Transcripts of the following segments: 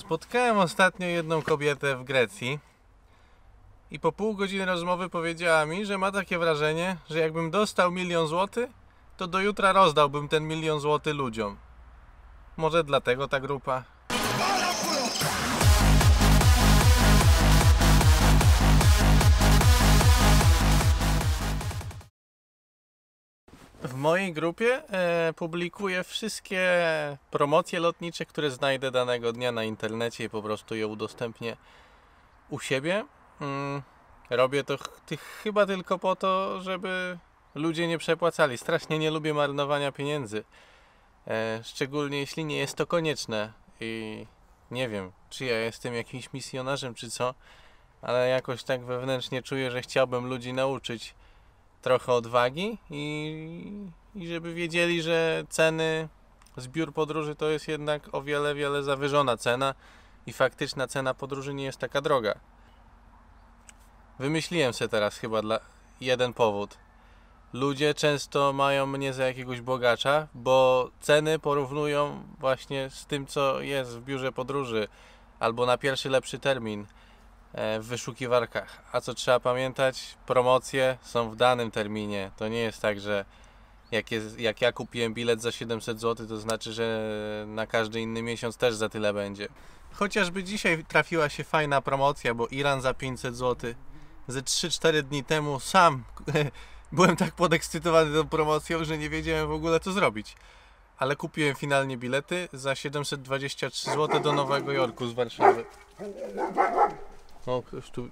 Spotkałem ostatnio jedną kobietę w Grecji i po pół godziny rozmowy powiedziała mi, że ma takie wrażenie, że jakbym dostał milion złotych, to do jutra rozdałbym ten milion złotych ludziom. Może dlatego ta grupa. W mojej grupie e, publikuję wszystkie promocje lotnicze, które znajdę danego dnia na internecie i po prostu je udostępnię u siebie. Mm, robię to ch- chyba tylko po to, żeby ludzie nie przepłacali. Strasznie nie lubię marnowania pieniędzy. E, szczególnie jeśli nie jest to konieczne. I nie wiem, czy ja jestem jakimś misjonarzem, czy co, ale jakoś tak wewnętrznie czuję, że chciałbym ludzi nauczyć trochę odwagi i, i żeby wiedzieli, że ceny zbiór podróży to jest jednak o wiele, wiele zawyżona cena i faktyczna cena podróży nie jest taka droga. Wymyśliłem sobie teraz chyba dla jeden powód. Ludzie często mają mnie za jakiegoś bogacza, bo ceny porównują właśnie z tym, co jest w biurze podróży albo na pierwszy lepszy termin w wyszukiwarkach. A co trzeba pamiętać, promocje są w danym terminie. To nie jest tak, że jak, jest, jak ja kupiłem bilet za 700 zł, to znaczy, że na każdy inny miesiąc też za tyle będzie. Chociażby dzisiaj trafiła się fajna promocja, bo Iran za 500 zł. Ze 3-4 dni temu sam byłem tak podekscytowany tą promocją, że nie wiedziałem w ogóle co zrobić. Ale kupiłem finalnie bilety za 723 zł do Nowego Jorku z Warszawy. O, ktoś tu.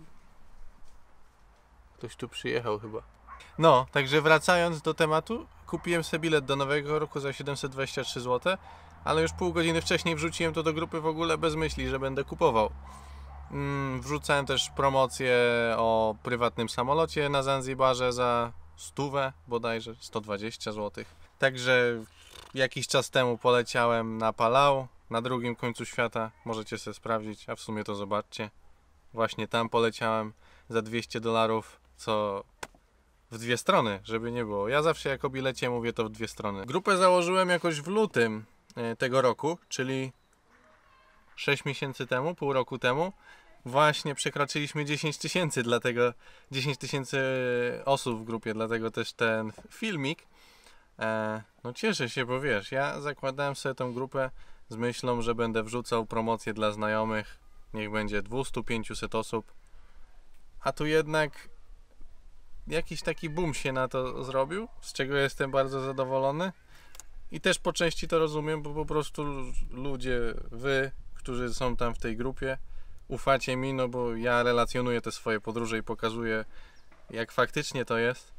Ktoś tu przyjechał chyba. No, także wracając do tematu, kupiłem sobie bilet do Nowego Roku za 723 zł, ale już pół godziny wcześniej wrzuciłem to do grupy w ogóle bez myśli, że będę kupował. Mm, wrzucałem też promocję o prywatnym samolocie na Zanzibarze za stówę, bodajże 120 zł. Także jakiś czas temu poleciałem na Palau, na drugim końcu świata. Możecie sobie sprawdzić, a w sumie to zobaczcie. Właśnie tam poleciałem za 200 dolarów, co w dwie strony, żeby nie było. Ja zawsze jako bilecie mówię to w dwie strony. Grupę założyłem jakoś w lutym e, tego roku, czyli 6 miesięcy temu, pół roku temu. Właśnie przekroczyliśmy 10 tysięcy, dlatego 10 tysięcy osób w grupie, dlatego też ten filmik. E, no cieszę się, bo wiesz, ja zakładałem sobie tą grupę z myślą, że będę wrzucał promocje dla znajomych. Niech będzie 200-500 osób. A tu jednak jakiś taki boom się na to zrobił, z czego jestem bardzo zadowolony. I też po części to rozumiem, bo po prostu ludzie, wy, którzy są tam w tej grupie, ufacie mi, no bo ja relacjonuję te swoje podróże i pokazuję, jak faktycznie to jest.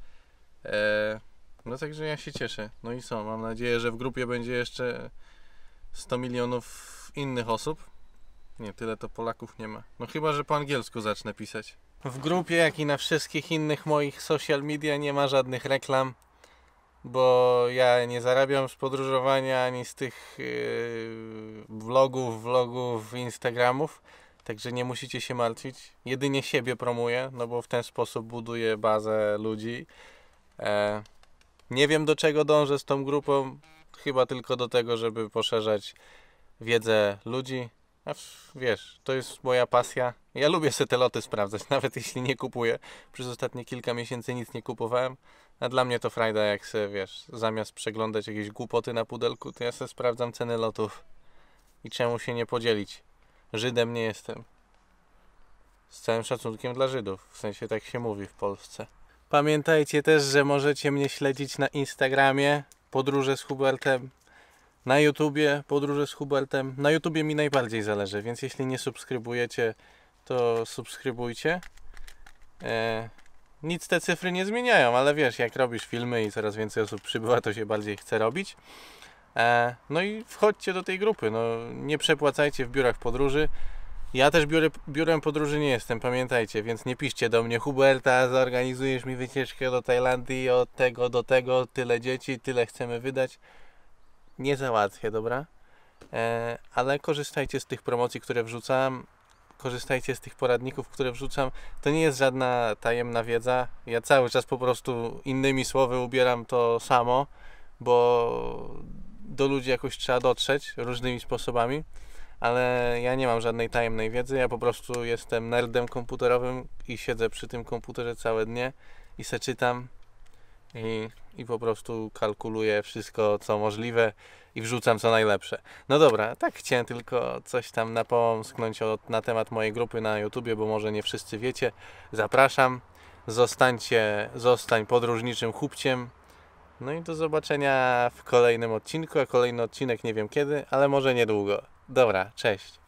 E, no także ja się cieszę. No i co, mam nadzieję, że w grupie będzie jeszcze 100 milionów innych osób. Nie, tyle to Polaków nie ma. No chyba, że po angielsku zacznę pisać. W grupie, jak i na wszystkich innych moich social media nie ma żadnych reklam, bo ja nie zarabiam z podróżowania ani z tych yy, vlogów, vlogów, instagramów, także nie musicie się martwić. Jedynie siebie promuję, no bo w ten sposób buduję bazę ludzi. E, nie wiem do czego dążę z tą grupą, chyba tylko do tego, żeby poszerzać wiedzę ludzi. W- wiesz, to jest moja pasja. Ja lubię sobie te loty sprawdzać, nawet jeśli nie kupuję. Przez ostatnie kilka miesięcy nic nie kupowałem. A dla mnie to frajda, jak se, wiesz, zamiast przeglądać jakieś głupoty na pudelku, to ja sobie sprawdzam ceny lotów. I czemu się nie podzielić? Żydem nie jestem. Z całym szacunkiem dla Żydów. W sensie tak się mówi w Polsce. Pamiętajcie też, że możecie mnie śledzić na Instagramie Podróże z Hubertem na YouTubie Podróże z Hubertem. Na YouTubie mi najbardziej zależy, więc jeśli nie subskrybujecie, to subskrybujcie. E, nic te cyfry nie zmieniają, ale wiesz, jak robisz filmy i coraz więcej osób przybywa, to się bardziej chce robić. E, no i wchodźcie do tej grupy. No, nie przepłacajcie w biurach podróży. Ja też biurę, biurem podróży nie jestem, pamiętajcie, więc nie piszcie do mnie Huberta, zorganizujesz mi wycieczkę do Tajlandii, od tego do tego, tyle dzieci, tyle chcemy wydać nie załatwię, dobra? E, ale korzystajcie z tych promocji, które wrzucam. Korzystajcie z tych poradników, które wrzucam. To nie jest żadna tajemna wiedza. Ja cały czas po prostu innymi słowy ubieram to samo, bo do ludzi jakoś trzeba dotrzeć różnymi sposobami. ale ja nie mam żadnej tajemnej wiedzy, ja po prostu jestem nerdem komputerowym i siedzę przy tym komputerze całe dnie i se czytam i, i po prostu kalkuluję wszystko co możliwe i wrzucam co najlepsze. No dobra, tak chciałem tylko coś tam napomsknąć o, na temat mojej grupy na YouTubie, bo może nie wszyscy wiecie. Zapraszam, zostańcie, zostań podróżniczym chłopciem. No i do zobaczenia w kolejnym odcinku, a kolejny odcinek nie wiem kiedy, ale może niedługo. Dobra, cześć.